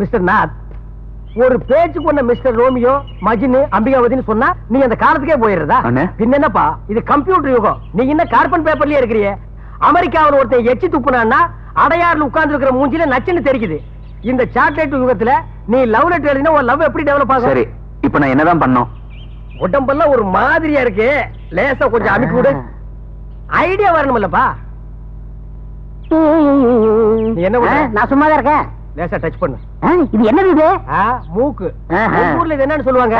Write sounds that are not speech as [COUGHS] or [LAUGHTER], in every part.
Mister Nath ஒரு பேச்சு கொண்ட மிஸ்டர் ரோமியோ மஜினு அம்பிகாவதின்னு சொன்னா நீ அந்த காலத்துக்கே போயிடுறதா? என்னப்பா இது கம்ப்யூட்டர் யுகம். நீ இன்னும் கார்பன் பேப்பர்லயே இருக்கிறியே? அமெரிக்காவில் ஒருத்தன் எச்சி துப்புனான்னா அடையாறுல உட்கார்ந்து இருக்கிற மூஞ்சில நச்சுன்னு தெரிக்குது. இந்த சாக்லேட் யுகத்துல நீ லவ் லெட்டர் எழுதினா உன் லவ் எப்படி டெவலப் ஆகும்? சரி இப்ப நான் என்னதான் பண்ணோம்? உடம்பெல்லாம் ஒரு மாதிரியா இருக்கு. லேசா கொஞ்சம் அமைக்க விடு. ஐடியா வரணும்லப்பா நீ என்ன? நான் சும்மா தான் இருக்கேன். லேசா டச் பண்ணு. இது என்னது இது? மூக்கு. ஊர்ல இது என்னன்னு சொல்லுவாங்க.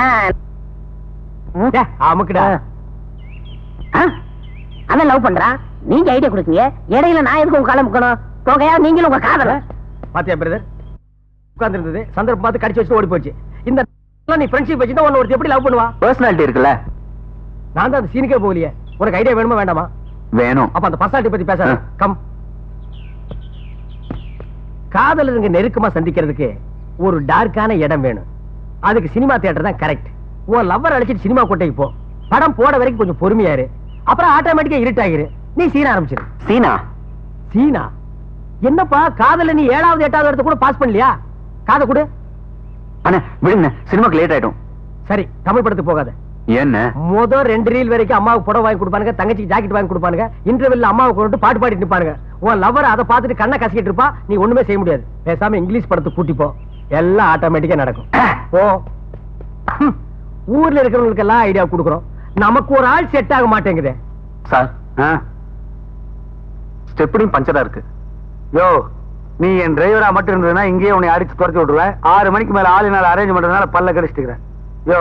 அமுக்குடா ஆ, அவன் லவ் பண்றான் நீங்க ஐடியா கொடுத்தீங்க. இடையில நான் எதுக்கு உங்க காலம் முக்கணும்? போகையா நீங்களும் உங்க காதல? பாத்தியா பிரதர் உட்கார்ந்து இருந்தது சந்தர்ப்பம் பார்த்து கடிச்சு வச்சு ஓடி போச்சு. இந்த [LAUGHS] நீ ஃப்ரெண்ட்ஷிப் வச்சுதான் உன்னை ஒருத்தி எப்படி லவ் பண்ணுவா? பர்சனாலிட்டி இருக்குல்ல. நான் தான் அந்த சீனுக்கே போகலையே. உனக்கு ஐடியா வேணுமா வேண்டாமா? வேணும். அப்ப அந்த பர்சனாலிட்டி பத்தி பேச ஆ. கம் காதலருங்க நெருக்கமா சந்திக்கிறதுக்கு ஒரு டார்க்கான இடம் வேணும். அதுக்கு சினிமா தியேட்டர் தான் கரெக்ட் உன் லவ்வர் அழைச்சிட்டு சினிமா கொட்டைக்கு போ. படம் போட வரைக்கும் கொஞ்சம் பொறுமையா இரு. அப்புறம் ஆட்டோமேட்டிக்கா இருட்டாகிரு நீ சீன ஆரம்பிச்சிரு. சீனா சீனா என்னப்பா காதல நீ ஏழாவது எட்டாவது இடத்த கூட பாஸ் பண்ணலையா? காதை கொடு. அண்ணே விடுங்க சினிமாக்கு லேட் ஆயிடும் சரி தமிழ் படத்துக்கு போகாத. என்ன மொத ரெண்டு ரீல் வரைக்கும் அம்மாவுக்கு புடவை வாங்கி கொடுப்பானுங்க தங்கச்சிக்கு ஜாக்கெட் வாங்கி கொடுப்பானுங்க இன்டர்வெல்ல அம்மாவை கொண்டு பாட்டு பாடிட்டு நிப்பானுங்க. உன் லவர் அதை பார்த்துட்டு கண்ணை கசிக்கிட்டு இருப்பா நீ ஒண்ணுமே செய்ய முடியாது. பேசாம இங்கிலீஷ் படத்துக்கு கூட்டி போ. எல்லாம் ஆட்டோமேட்டிக்கா நடக்கும். [COUGHS] ஹம். [COUGHS] ஊர்ல இருக்கிறவங்களுக்கு எல்லாம் ஐடியா கொடுக்குறோம். நமக்கு ஒரு ஆள் செட் ஆக மாட்டேங்குதே. சார் ஸ்டெப்படியும் பஞ்சரா இருக்கு. யோ நீ என் டிரைவரா மட்டும் இருந்ததுன்னா இங்கேயே உன்னை அடிச்சு துரத்தி விட்டுருவேன். ஆறு மணிக்கு மேல ஆளினால் அரேஞ்ச் பண்றதுனால பல்ல கடிச்சிட்டு யோ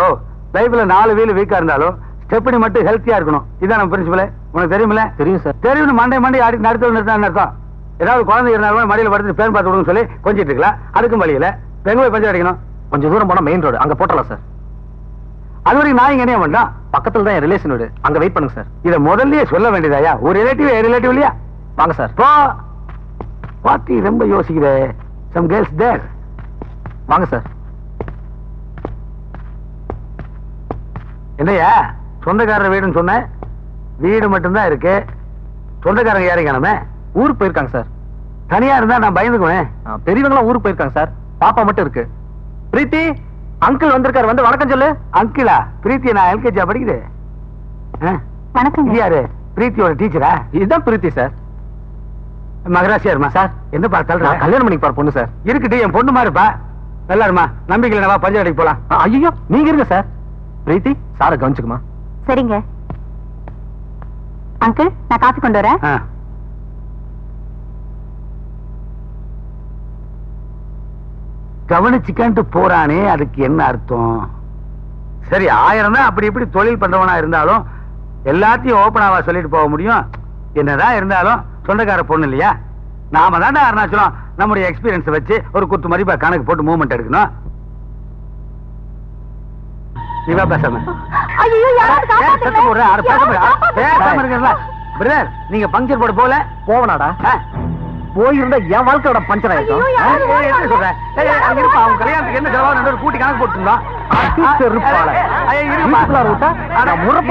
லைஃப்ல நாலு வீல் வீக்கா இருந்தாலும் ஸ்டெப்னி மட்டும் ஹெல்த்தியா இருக்கணும். இதான் நம்ம பிரின்சிபல் உனக்கு தெரியுமில்ல? தெரியும் சார். தெரியும் மண்டை மண்டை அடி நடத்த அர்த்தம். ஏதாவது குழந்தை இருந்தாலும் மடியில படுத்து பேன் பார்த்து விடுன்னு சொல்லி கொஞ்சிட்டு இருக்கலாம். அதுக்கும் வழியில எங்க போய் பஞ்சம் அடிக்கணும். கொஞ்சம் தூரம் போனா மெயின் ரோடு அங்க போட்டலாம் சார். அது வரைக்கும் நான் இங்க என்ன பண்ணோம் பக்கத்துல தான் என் ரிலேஷன் வீடு. அங்க வெயிட் பண்ணுங்க சார். இதை முதல்லயே சொல்ல வேண்டியதாயா? ஒரு ரிலேட்டிவ் ரிலேட்டிவ் இல்லையா? வாங்க சார். போ பாத்தி ரொம்ப யோசிக்குதே. சம் கேர்ள்ஸ் தேர் வாங்க சார். என்னையா? சொந்தக்காரர் வீடுன்னு சொன்னேன் வீடு மட்டும்தான் இருக்கு. சொந்தக்காரங்க யாரையும் காணாம? ஊருக்கு போயிருக்காங்க சார். தனியா இருந்தா நான் பயந்துக்குவேன். பெரியவங்களாம் ஊருக்கு போயிருக்காங்க சார். பாப்பா மட்டும் இருக்கு. பிரீத்தி அங்கிள் வந்திருக்காரு. வந்து வணக்கம் சொல்லு. அங்கிளா? பிரீத்தி நான் எல்கேஜா படிக்குது? ஆ? வணக்கம் யாரு? பிரீத்தியோட டீச்சரா? இதுதான் பிரீத்தி சார். மகராசியாருமா சார். தள்ளுற நான் கல்யாணம் பண்ணிக்கு பாரு பொண்ணு சார். இருக்குட்டு என் பொண்ணு மாதிரிப்பா நல்லா இருமா? நம்பிக்கை இல்லைனா பஞ்சம் அடிக்கு போலாம். ஐயோ நீங்க இருங்க சார். பிரீத்தி சாரை கவனிச்சுக்குமா? சரிங்க. அங்கிள் நான் காஃபி கொண்டு வரேன். கவனிச்சுக்கன்ட்டு போறானே அதுக்கு என்ன அர்த்தம்? சரி ஆயிரம் தான் அப்படி இப்படி தொழில் பண்றவனா இருந்தாலும் எல்லாத்தையும் ஓப்பனாவா சொல்லிட்டு போக முடியும். என்னதான் இருந்தாலும் சொந்தக்கார பொண்ணு இல்லையா? நாம தான் அருணாச்சலம் நம்முடைய எக்ஸ்பீரியன்ஸ் வச்சு ஒரு குத்து மதிப்பா கணக்கு போட்டு மூவ்மெண்ட் எடுக்கணும். இவா பேசாம. ஐயோ சத்தம் போடுற? அட பேசாம பேசாம இருக்கீங்களா? பிரதர் நீங்க பங்கர் போட போல போவனாடா. ஆ? போயிருந்தா என் வாழ்க்கையோட பஞ்சர் ஆயிருக்கும் ஐயோ, ஆ, ஏய், எப்படி சொல்ற? ஏய், ஏய், அங்க இருப்பா, அவங்க கல்யாணத்துக்கு என்ன செலவாகும் ரெண்டு கூட்டி கணக்கு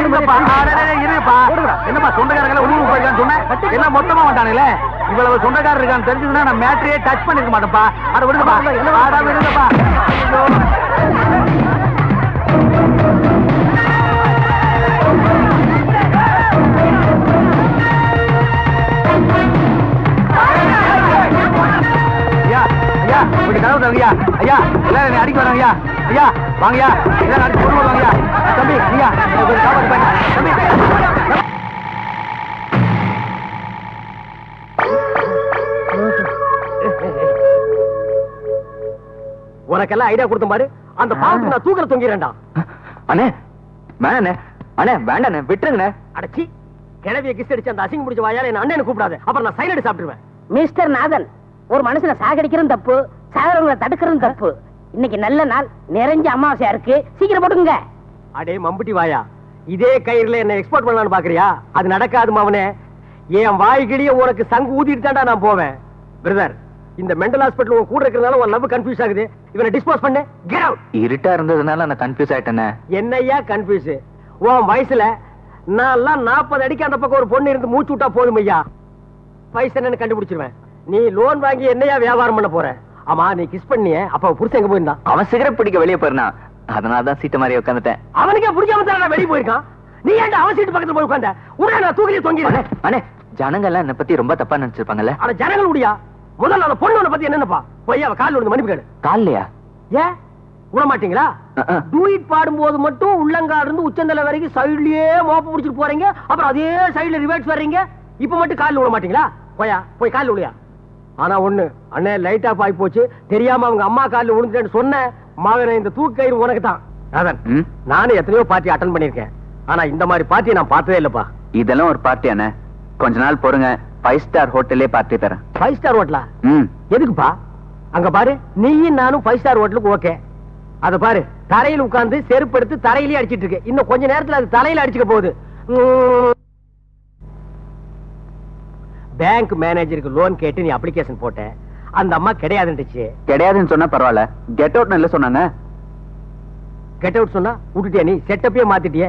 இருங்கப்பா. என்னப்பா சொந்தக்காரங்கள ஊருக்கு போயிருக்கான்னு சொன்னேன் எல்லாம் மொத்தமா வந்தானுங்களே இவ்வளவு சொந்தக்காரர் இருக்கான்னு தெரிஞ்சதுன்னா நான் மேட்ரியே டச் பண்ணிருக்க மாட்டேன்ப்பா. அட விடுங்கப்பா. அட கொஞ்சம் கதவு தரங்கய்யா ஐயா எல்லாரும் என்னை அடிக்க வராங்க ஐயா. ஐயா வாங்கய்யா. எல்லாரும் அடிச்சு கொண்டு வாங்கய்யா தம்பி ஐயா கொஞ்சம் காப்பாத்து பாருங்க. தம்பி. உனக்கெல்லாம் ஐடியா கொடுத்த பாரு. அந்த பாவத்துக்கு நான் தூக்கல தொங்கிறேன்டா அண்ணே வேணாண்ணே அண்ணே வேண்டாண்ணே விட்டுருங்கண்ணே. அடச்சி கிளவிய கிஸ் அடிச்சு அந்த அசிங்க முடிச்ச வாயால என்ன அண்ணனை கூப்பிடாத. அப்புறம் நான் சைலண்ட் சாப்பிட்டுருவேன். மிஸ்டர் நாதன் ஒரு மனுஷனை சாகடிக்கிறதும் தப்பு. சாகரவங்களை தடுக்கிறதும் தப்பு. இன்னைக்கு நல்ல நாள் நிறைஞ்ச அமாவாசையா இருக்கு. சீக்கிரம் போட்டுங்க அடே மம்புட்டி வாயா. இதே கயிறுல என்ன எக்ஸ்போர்ட் பண்ணலாம்னு பாக்குறியா? அது நடக்காது மாவனே என் வாய்கிடிய உனக்கு சங்கு ஊதிட்டு தான்டா நான் போவேன். பிரதர் இந்த மெண்டல் ஹாஸ்பிட்டல் உன் கூட இருக்கிறதுனால உன் லவ் கன்ஃபியூஸ் ஆகுது. இவனை டிஸ்போஸ் பண்ணு. கெட் அவுட் இருட்டா இருந்ததுனால நான் கன்ஃபியூஸ் ஆயிட்டேனே. என்னய்யா கன்ஃபியூஸ் உன் வயசுல நான் எல்லாம் நாற்பது அடிக்கு அந்த பக்கம் ஒரு பொண்ணு இருந்து மூச்சு விட்டா போதும் ஐயா. வயசு என்னன்னு கண்டுபிடிச்சிருவேன். நீ லோன் வாங்கி என்னையா வியாபாரம் பண்ண போற? ஆமா நீ கிஸ் பண்ணிய அப்ப புருஷன் எங்க போயிருந்தான் அவன் சிகரெட் பிடிக்க வெளியே போயிருந்தான் அதனால தான் சீட்டு மாதிரி உட்காந்துட்டேன். அவனுக்கே பிடிக்காம தான் வெளியே போயிருக்கான்? நீ ஏன்டா அவன் சீட்டு பக்கத்துல போய் உட்கார்ந்த உடனே நான் தூக்கிலே தொங்கிடுறேன். அண்ணே ஜனங்க எல்லாம் என்ன பத்தி ரொம்ப தப்பா நினைச்சிருப்பாங்கல்ல? ஆனா ஜனங்கள் முடியா முதல்ல அந்த பொண்ணு பத்தி என்னப்பா போய் அவ காலில் விழுந்து மன்னிப்பு கேடு காலையா ஏன் விட மாட்டீங்களா? டூயிட் பாடும்போது மட்டும் உள்ளங்கால் இருந்து உச்சந்தலை வரைக்கும் சைடுலயே மோப்ப பிடிச்சிட்டு போறீங்க அப்புறம் அதே சைடுல ரிவர்ஸ் வர்றீங்க. இப்ப மட்டும் காலில் விட மாட்டீங்களா? போயா போய் காலில் விழுயா. ஆனா ஒண்ணு அண்ணே லைட் ஆஃப் ஆகி போச்சு. தெரியாம அவங்க அம்மா காலில் விழுந்துட்டேன்னு சொன்ன மகனை இந்த தூக்கயிறு உனக்கு தான் அதான் ம்? நானும் எத்தனையோ பார்ட்டி அட்டன் பண்ணிருக்கேன் ஆனா இந்த மாதிரி பார்ட்டியை நான் பார்த்ததே இல்லப்பா. இதெல்லாம் ஒரு பார்ட்டி அண்ணே. கொஞ்ச நாள் பொறுங்க. ஃபைவ் ஸ்டார் ஹோட்டல்லே பார்ட்டி தரேன். ஃபைவ் ஸ்டார் ஹோட்டலா எதுக்குப்பா? அங்க பாரு நீயும் நானும் ஃபைவ் ஸ்டார் ஹோட்டலுக்கு ஓகே அத பாரு தரையில உட்கார்ந்து செருப்பு எடுத்து தரையிலேயே அடிச்சிட்டு இருக்கு. இன்னும் கொஞ்ச நேரத்துல அது தலையில அடிச்சுக்க போகுது. பேங்க் மேனேஜருக்கு லோன் கேட்டு நீ அப்ளிகேஷன் போட்ட. அந்த அம்மா கிடையாதுன்னுச்சு கிடையாதுன்னு சொன்னா பரவாயில்ல. கெட் அவுட்னு இல்ல சொன்னாங்க கெட் அவுட் சொன்னா விட்டுட்டியா நீ? செட்டப்பே மாத்திட்டியே.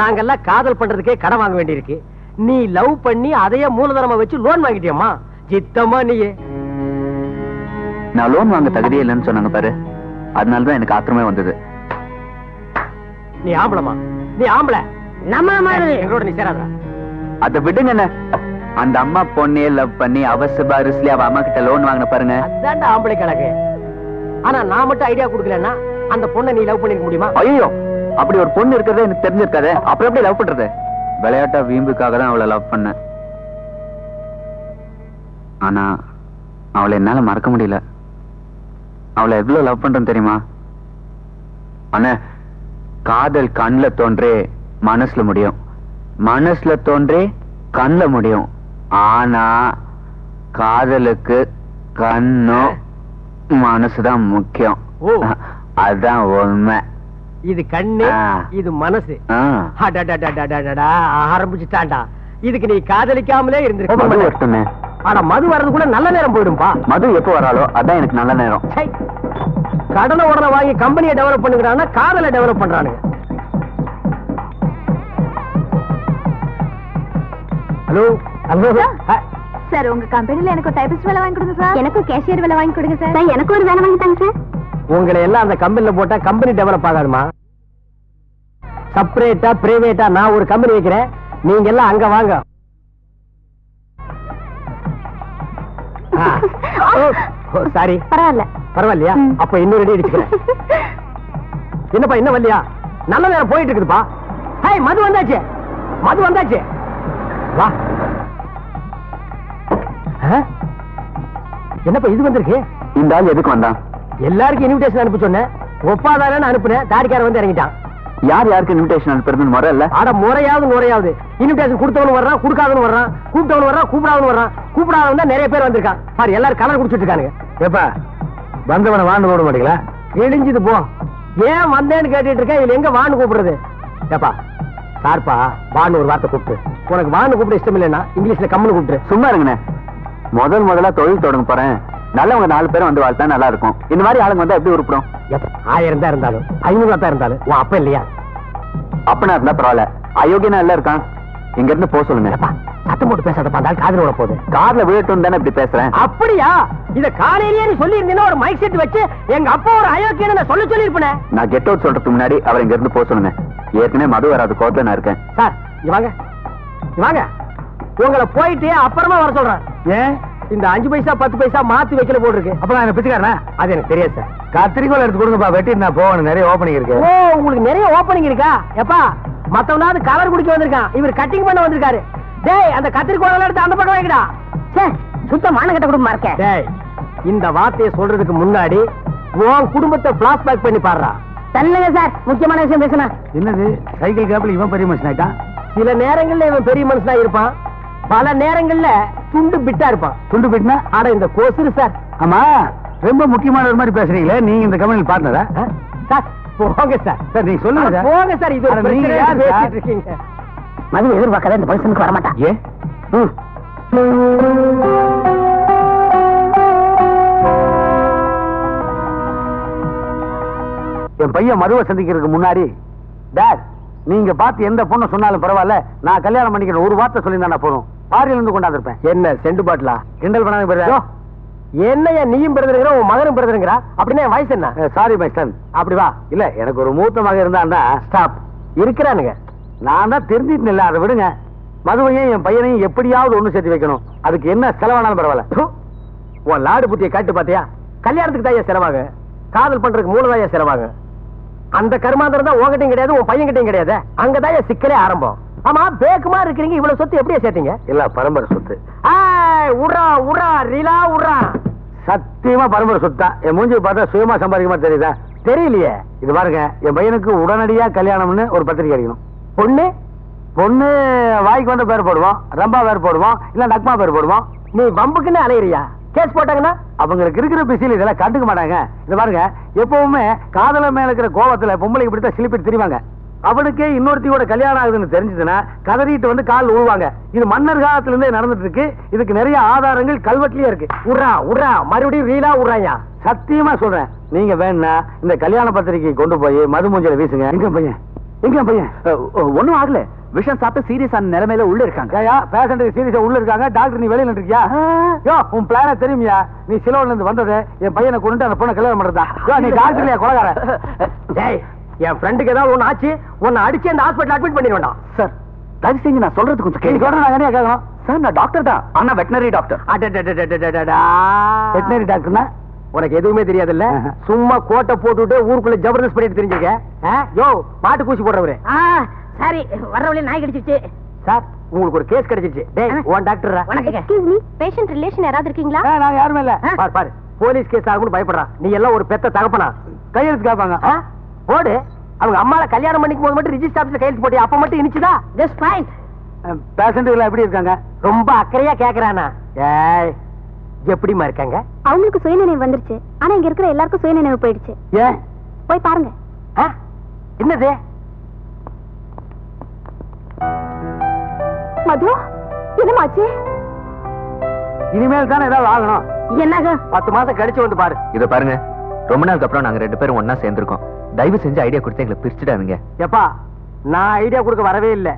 நாங்கெல்லாம் காதல் பண்றதுக்கே கடன் வாங்க வேண்டியிருக்கு. நீ லவ் பண்ணி அதையே மூலதனமா வச்சு லோன் வாங்கிட்டியம்மா. சித்தமா நீயே. நான் லோன் வாங்க தகுதியே இல்லைன்னு சொன்னாங்க பாரு. அதனால தான் எனக்கு ஆத்திரமே வந்தது. நீ ஆம்பளமா நீ ஆம்பளை. நம்ம மாதிரி எங்களோட நீ சேராதா அதை விடுங்க அண்ணே. அந்த அம்மா பொண்ணையே லவ் பண்ணி அவச பாரிஸ்லயே அவ அம்மா கிட்ட லோன் வாங்கின பாருங்க. அதான்டா ஆம்பளை கணக்கு ஆனா நான் மட்டும் ஐடியா கொடுக்கலன்னா அந்த பொண்ணை நீ லவ் பண்ணிருக்க முடியுமா? ஐயோ அப்படி ஒரு பொண்ணு இருக்கிறதே எனக்கு தெரிஞ்சிருக்காதே. அப்புறம் எப்படி லவ் பண்றது? விளையாட்டா வீம்புக்காக தான் அவளை லவ் பண்ணேன். ஆனா அவளை என்னால மறக்க முடியல. அவளை எவ்வளவு லவ் பண்றேன்னு தெரியுமா? அண்ணே காதல் கண்ணுல தோன்றே மனசுல முடியும். மனசுல தோன்றே கண்ணுல முடியும். ஆனா காதலுக்கு கண்ணும் மனசுதான் முக்கியம். ஓ. [LAUGHS] அதான் உண்மை. இது கண்ணு. இது மனசு. ஆ. அடடடடடடடா, ஆரம்பிச்சுட்டான்டா. இதுக்கு நீ காதலிக்காமலே இருந்திருக்க வரட்டுமே ஆனா மது வர்றதுக்குள்ள நல்ல நேரம் போயிடும்பா. மது எப்போ வராளோ அதான் எனக்கு நல்ல நேரம். கடனை உடனே வாங்கி கம்பெனியை டெவலப் பண்ணுகிறான்னா காதலை டெவலப் பண்றானுங்க. ஹலோ? சார் உங்க கம்பெனில எனக்கு டைபிஸ்ட் வேலை வாங்கி கொடுங்க சார். எனக்கு கேஷியர் வேலை வாங்கி கொடுங்க சார். எனக்கு ஒரு வேலை வாங்கி தாங்க சார். உங்களை எல்லாம் அந்த கம்பெனில போட்டா கம்பெனி டெவலப் ஆகாதுமா? செப்பரேட்டா பிரைவேட்டா நான் ஒரு கம்பெனி வைக்கிறேன். நீங்க எல்லாம் அங்க வாங்க. சாரி பரவாயில்ல. பரவாயில்லையா. அப்ப இன்னொரு அடி அடிச்சுக்கிறேன் என்னப்பா இன்னும் வரலையா நல்ல நேரம் போயிட்டு இருக்குதுப்பா. ஹேய் மது வந்தாச்சு. மது வந்தாச்சு. வா? என்னப்பா இது வந்திருக்கு? இந்த ஆள் எதுக்கு வந்தான்? எல்லாருக்கும் இன்விடேஷன் அனுப்ப சொன்னேன். ஒப்பாதாரன்னு அனுப்புனேன். தாடிக்காரன் வந்து இறங்கிட்டான். யார் யாருக்கு இன்விடேஷன் அனுப்புறதுன்னு முறை இல்ல? ஆட முறையாவது முறையாவது. இன்விடேஷன் கொடுத்தவனு வர்றான் கொடுக்காதவனு வர்றான் கூப்பிட்டவனு வர்றான் கூப்பிடாதவனு வர்றான். கூப்பிடாதவன் தான் நிறைய பேர் வந்திருக்கான். பாரு எல்லாரும் கலர் குடிச்சிட்டு இருக்கானுங்க. ஏப்பா வந்தவனை வாண்டு போட மாட்டீங்களா இழிஞ்சது போ. ஏன் வந்தேன்னு கேட்டுட்டு இருக்கேன் இதுல எங்க வான்னு கூப்பிடுறது? ஏப்பா சார்ப்பா வான்னு ஒரு வார்த்தை கூப்பிட்டு. உனக்கு வான்னு கூப்பிட இஷ்டம் இல்லைன்னா இங்கிலீஷ்ல கம்முன்னு கூப்பிட்டு சும்மா இருங்கண்ணே. முதல் முதல்ல தொழில் தொடங்க போறேன். நல்லவங்க நாலு பேரும் வந்து வாழ்த்தா நல்லா இருக்கும் இந்த மாதிரி ஆளுங்க வந்தா எப்படி உருப்படும்? ஆயிரம் தான் இருந்தாலும் ஐநூறு தான் இருந்தாலும் உன் அப்ப இல்லையா? அப்பனா இருந்தா பரவாயில்ல. அயோக்கியனா எல்லாம் இருக்கான். இங்க இருந்து போக சொல்லுங்க சத்தம் போட்டு பேசாதப்பா அந்த ஆள் காதுல விட போகுது. கார்ல விழட்டும் தானே இப்படி பேசுறேன். அப்படியா? இத காலையிலேயே நீ சொல்லி இருந்தீங்கன்னா ஒரு மைக் செட் வச்சு எங்க அப்பா ஒரு அயோக்கியன்னு நான் சொல்ல சொல்லி இருப்பேன் நான் கெட் அவுட் சொல்றதுக்கு முன்னாடி அவர் இங்க இருந்து போக சொல்லுங்க. ஏற்கனவே மது வராது கோவத்துல நான் இருக்கேன். சார் வாங்க. வாங்க. உங்களை போயிட்டு அப்புறமா வர சொல்றேன். ஏன்? இந்த அஞ்சு பைசா பத்து பைசா மாத்தி வைக்கல போட்டுருக்கு. அப்ப நான் பிச்சுக்காரன்? அது எனக்கு தெரியாது சார். கத்திரிக்கோல் எடுத்து கொடுங்கப்பா வெட்டி நான் போகணும் நிறைய ஓப்பனிங் இருக்கு. ஓ உங்களுக்கு நிறைய ஓப்பனிங் இருக்கா? எப்பா மத்தவனாவது கலர் குடிக்க வந்திருக்கான். இவர் கட்டிங் பண்ண வந்திருக்காரு. டேய் அந்த கத்திரிக்கோல் எடுத்து அந்த பக்கம் வைக்கடா. சே சுத்த மானகட்ட குடும்பமா இருக்க. டேய் இந்த வார்த்தையை சொல்றதுக்கு முன்னாடி உன் குடும்பத்தை பிளாஷ்பேக் பண்ணி பாடுறா. தள்ளுங்க சார். முக்கியமான விஷயம் பேசுனா. என்னது? சைக்கிள் கேப்ல இவன் பெரிய மனுஷன் ஆயிட்டான் சில நேரங்கள்ல இவன் பெரிய மனுஷனா இருப்பான் பல நேரங்கள்ல துண்டு பிட்டா இருப்பான். துண்டு பிட்னா ஆட இந்த கோசுரு சார். ஆமா ரொம்ப முக்கியமான ஒரு மாதிரி பேசுறீங்களே நீங்க இந்த கம்பெனியில் பார்ட்னரா சார் போங்க சார். சார் நீங்க சொல்லுங்க சார். போங்க சார் இது நீங்க யார் பேசிட்டு? இருக்கீங்க. எதிர்பார்க்காத இந்த பரிசனுக்கு வரமாட்டான் ஏ? ம். என் பையன் மருவ சந்திக்கிறதுக்கு முன்னாடி டேட் நீங்க பார்த்து எந்த பொண்ணு சொன்னாலும் பரவாயில்ல நான் கல்யாணம் பண்ணிக்கிறேன் ஒரு வார்த்தை சொல்லி போதும். பாரியில இருந்து கொண்டாந்துருப்பேன். என்ன செண்டு பாட்டிலா? கிண்டல் பண்ணாங்க என்னையா நீயும் பிறந்திருக்கிற உன் மகனும் பிறந்திருக்கிறா? அப்படின்னா என் வயசு என்ன? சாரி மை சன் அப்படி வா. இல்ல எனக்கு ஒரு மூத்த மகன் இருந்தான்னா ஸ்டாப் இருக்கிறானுங்க. நான் தான் தெரிஞ்சிட்டு இல்ல அதை விடுங்க. மதுவையும் என் பையனையும் எப்படியாவது ஒண்ணு சேர்த்து வைக்கணும். அதுக்கு என்ன செலவானாலும் பரவாயில்ல. உன் லாடு புத்தியை காட்டு பாத்தியா? கல்யாணத்துக்கு தான் செலவாகு? காதல் பண்றதுக்கு மூலதாயா செலவாகு? அந்த கருமாந்திரம் தான் உங்ககிட்டயும் கிடையாது உன் பையன் கிட்டயும் கிடையாது. அங்கதான் சிக்கலே ஆரம்பம். ஆமா பேக்குமா இருக்கிறீங்க இவ்வளவு சொத்து எப்படியா சேர்த்தீங்க? இல்ல பரம்பரை சொத்து. உர்றா உர்றா ரீலா உர்றா. சத்தியமா பரம்பரை சொத்து? என் மூஞ்சி பார்த்தா சுயமா சம்பாதிக்கமா தெரியுதா? தெரியலையே. இது பாருங்க என் பையனுக்கு உடனடியா கல்யாணம்னு ஒரு பத்திரிக்கை அடிக்கணும். பொண்ணு? பொண்ணு வாய்க்கு வந்த பேர் போடுவோம் ரம்பா பேர் போடுவோம் இல்ல நக்மா பேர் போடுவோம். நீ வம்புக்குன்னு அலையிறியா? கேஸ் போட்டாங்கன்னா? அவங்களுக்கு இருக்கிற பிசியில் இதெல்லாம் கண்டுக்க மாட்டாங்க. இது பாருங்க எப்பவுமே காதல மேல இருக்கிற கோவத்துல பொம்பளைக்கு பிடித்த சிலிப்பிட்டு திரிவாங்க. அவனுக்கே இன்னொருத்தியோட கல்யாணம் ஆகுதுன்னு தெரிஞ்சதுன்னா கதறிட்டு வந்து கால் உழுவாங்க. இது மன்னர் காலத்துல இருந்தே நடந்துட்டு இருக்கு இதுக்கு நிறைய ஆதாரங்கள் கல்வெட்டுலயே இருக்கு. உர்றா உர்றா மறுபடியும் ரீலா உர்றாயா சத்தியமா சொல்றேன். நீங்க வேணா இந்த கல்யாண பத்திரிக்கை கொண்டு போய் மது மூஞ்சல வீசுங்க. எங்க பையன்? எங்க பையன்? ஒண்ணும் ஆகல. விஷம் சாப்பிட்டு சீரியஸான நிலைமையில உள்ள இருக்காங்க. ஏயா பேஷண்ட் சீரியஸா உள்ள இருக்காங்க. டாக்டர் நீ வெளியில இருக்கியா யோ உன் பிளான தெரியுமியா? நீ சிலோன்ல இருந்து வந்தது என் பையனை கொண்டு அந்த பொண்ணை கல்யாணம் பண்றதா? நீ டாக்டர் [LAUGHS] டேய் என் ஃப்ரெண்டுக்கு ஏதாவது ஒண்ணு ஆச்சு உன்னை அடிச்சு அந்த ஹாஸ்பிட்டல் அட்மிட் பண்ணிட வேண்டாம் சார் தயவு செஞ்சு நான் சொல்றது கொஞ்சம் நான் கேட்கணும்? சார் நான் டாக்டர் தான். ஆனா வெட்டினரி டாக்டர். வெட்டினரி டாக்டர்னா உனக்கு எதுவுமே தெரியாதுல்ல? ஆஹா. சும்மா கோட்டை போட்டுட்டு ஊருக்குள்ள ஜபர்தஸ்த் பண்ணிட்டு தெரிஞ்சுக்க ஆ? யோ மாட்டு கூசி போடுறவரு. ஆ சாரி வர்ற வழி நாய் கடிச்சிருச்சு. சார் உங்களுக்கு ஒரு கேஸ் கிடைச்சிருச்சு. டேய். உன் doctor excuse me patient relation யாராவது இருக்கீங்களா? நாங்க யாருமே இல்ல. பாரு பாரு. போலீஸ் கேஸ் ஆகும்னு பயப்படுறான். நீ எல்லாம் ஒரு பெத்த தகப்பனா? கையெழுத்து கேட்பாங்க? போடு. அவங்க அம்மால கல்யாணம் பண்ணிக்கும் போது மட்டும் ரிஜிஸ்டர் ஆபீஸ்ல கையெழுத்து போட்டியா? அப்ப மட்டும் இனிச்சுதா? ஜஸ்ட் பாயிண்ட் பேஷண்ட் எப்படி இருக்காங்க? ரொம்ப அக்கறையா கேக்குறானா? ஏய் எப்படிமா இருக்காங்க? அவங்களுக்கு சுயநினைவு வந்துருச்சு. ஆனா இங்க இருக்கிற எல்லாருக்கும் சுயநினைவு போயிடுச்சு. ஏன்? போய் பாருங்க? என்னது? மது என்னமாச்சு? இனிமேல் தானே ஏதாவது ஆகணும். என்னங்க பத்து மாசம் கழிச்சு வந்து பாரு. இத பாருங்க. ரொம்ப நாளுக்கு அப்புறம் நாங்க ரெண்டு பேரும் ஒண்ணா சேர்ந்திருக்கோம். தயவு செஞ்சு ஐடியா கொடுத்து எங்களை பிரிச்சுடாதீங்க. எப்பா நான் ஐடியா கொடுக்க வரவே இல்ல.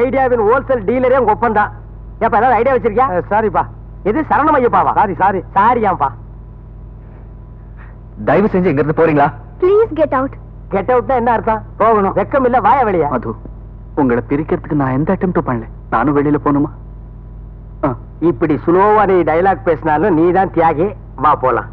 ஐடியாவின் ஹோல்சேல் டீலரே உங்க ஒப்பந்தான் எப்ப ஏதாவது ஐடியா வச்சிருக்கியா? சாரிப்பா. இது சரணம் ஐயப்பாவா? Sorry sorry. சாரியாம்பா தயவு செஞ்சு இங்க இருந்து போறீங்களா? Please get out get out என்ன அர்த்தம்? போகணும். வெக்கம் இல்ல வாய வெளிய. மது உங்களை பிரிக்கிறதுக்கு நான் எந்த அட்டெம்ப்டும் பண்ணல. நானும் வெளியில போகணுமா? இப்படி சுலோவா நீ டைலாக் பேசினாலும் நீ தான் தியாகி வா போலாம்.